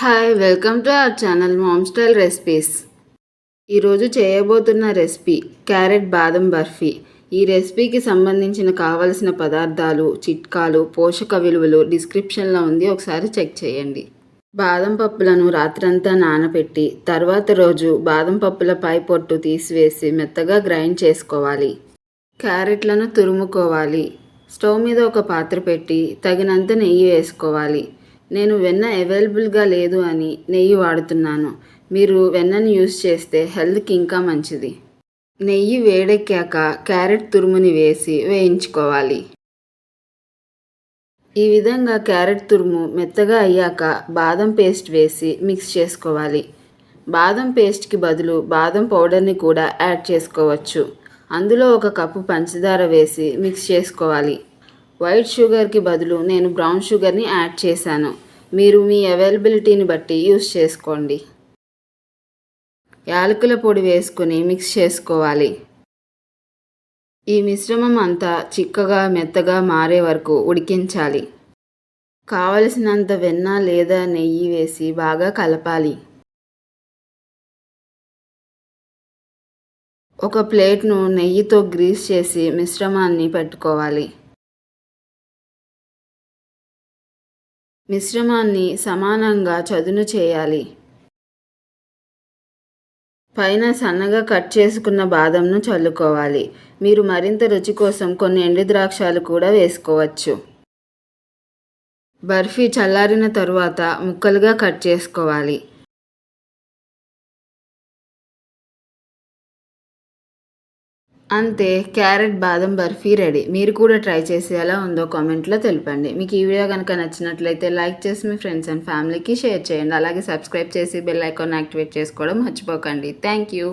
Hi welcome to our channel mom style recipes ఈరోజు చేయబోతున్న recipe carrot బాదం బర్ఫీ. ఈ రెసిపీకి సంబంధించిన కావలసిన పదార్థాలు చిట్కాలు పోషక విలువలు డిస్క్రిప్షన్లో ఉంది. ఒకసారి చెక్ చేయండి. బాదం పప్పులను రాత్రంతా నానబెట్టి తర్వాత రోజు బాదం పప్పుల పై పొట్టు తీసివేసి మెత్తగా గ్రైండ్ చేసుకోవాలి. క్యారెట్లను తురుముకోవాలి. స్టవ్ మీద ఒక పాత్ర పెట్టి తగినంత నెయ్యి వేసుకోవాలి. నేను వెన్న అవైలబుల్గా లేదు అని నెయ్యి వాడుతున్నాను. మీరు వెన్నను యూస్ చేస్తే హెల్త్కి ఇంకా మంచిది. నెయ్యి వేడెక్కాక క్యారెట్ తురుముని వేసి వేయించుకోవాలి. ఈ విధంగా క్యారెట్ తురుము మెత్తగా అయ్యాక బాదం పేస్ట్ వేసి మిక్స్ చేసుకోవాలి. బాదం పేస్ట్కి బదులు బాదం పౌడర్ని కూడా యాడ్ చేసుకోవచ్చు. అందులో ఒక కప్పు పంచదార వేసి మిక్స్ చేసుకోవాలి. వైట్ షుగర్కి బదులు నేను బ్రౌన్ షుగర్ని యాడ్ చేశాను. మీరు మీ అవైలబిలిటీని బట్టి యూస్ చేసుకోండి. యాలకుల పొడి వేసుకుని మిక్స్ చేసుకోవాలి. ఈ మిశ్రమం అంతా చిక్కగా మెత్తగా మారే వరకు ఉడికించాలి. కావలసినంత వెన్న లేదా నెయ్యి వేసి బాగా కలపాలి. ఒక ప్లేట్ను నెయ్యితో గ్రీస్ చేసి మిశ్రమాన్ని పెట్టుకోవాలి. మిశ్రమాన్ని సమానంగా చదును చేయాలి. పైన సన్నగా కట్ చేసుకున్న బాదంను చల్లుకోవాలి. మీరు మరింత రుచి కోసం కొన్ని ఎండు ద్రాక్షాలు కూడా వేసుకోవచ్చు. బర్ఫీ చల్లారిన తరువాత ముక్కలుగా కట్ చేసుకోవాలి. అంతే క్యారెట్ బాదం బర్ఫీ రెడీ. మీరు కూడా ట్రై చేసి ఎలా ఉందో కామెంట్లో తెలపండి. మీకు ఈ వీడియో కనుక నచ్చినట్లయితే లైక్ చేసి మీ ఫ్రెండ్స్ అండ్ ఫ్యామిలీకి షేర్ చేయండి. అలాగే సబ్స్క్రైబ్ చేసి బెల్ ఐకాన్ యాక్టివేట్ చేసుకోవడం మర్చిపోకండి. Thank you.